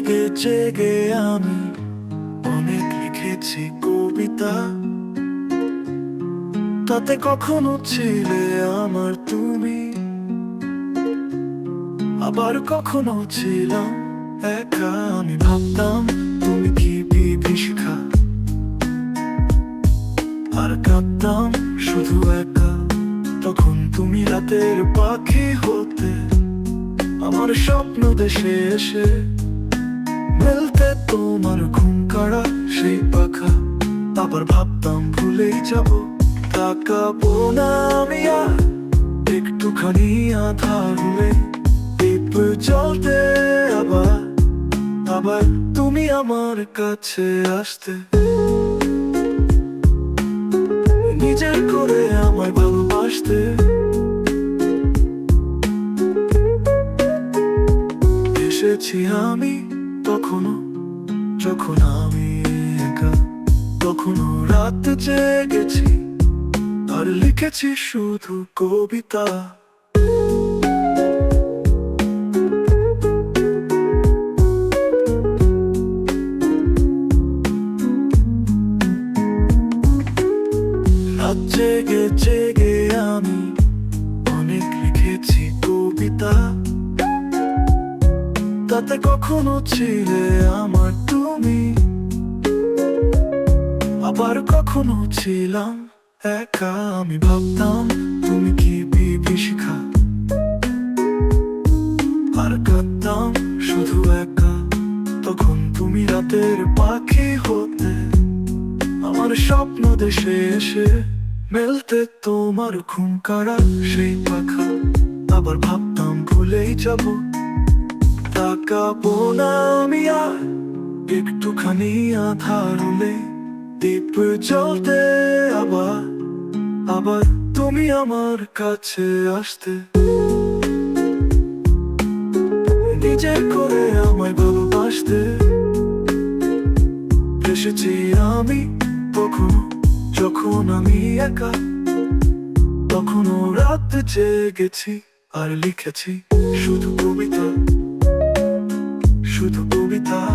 জেগে জেগে আমি অনেক লিখেছি কবিতা। তাতে কখনো ছিলে আমার তুমি। আবার কখনো ছিলাম একা, আমি ভাবতাম তুমি কি বিভীষিকা। আর কাঁদতাম শুধু একা, তখন তুমি রাতের পাখি হতে আমার স্বপ্ন দেশে এসে তোমার ঘুম কাড়া, সেই পাখা। আবার ভাবতাম ভুলেই যাব, তাকাবো না আমি একটুখানি আধার দীপ আবার। আবার তুমি আমার কাছে আসতে। নিজের করে আমায় ভালোবাসতে। এসেছি আমি তখনও যখন আমি একা তখনও রাত জেগেছি। আর লিখেছি শুধু কবিতা। রাত জেগে জেগে আমি অনেক লিখেছি কবিতা। তাতে কখনো ছিলে আমার তুমি। আবার কখনো ছিলাম একা, আমি ভাবতাম তুমি কি বিভীষিকা। আর কাঁদতাম শুধু একা, তখন তুমি রাতের পাখি হতে। আমার স্বপ্ন দেশে এসে মেলতে তোমার ঘুম কাড়া সেই পাখা। আবার ভাবতাম ভুলেই যাব তাকাবো না আমি আর। একটুখানি আধার হলে দীপ জ্বলতে আবার। আবার তুমি আমার কাছে আসতে। নিজের করে আমায় ভালোবাসতে। এসেছি আমি তখনও যখন আমি একা। তখনও রাত জেগেছি আর লিখেছি শুধু কবিতা। শুধু কবিতা।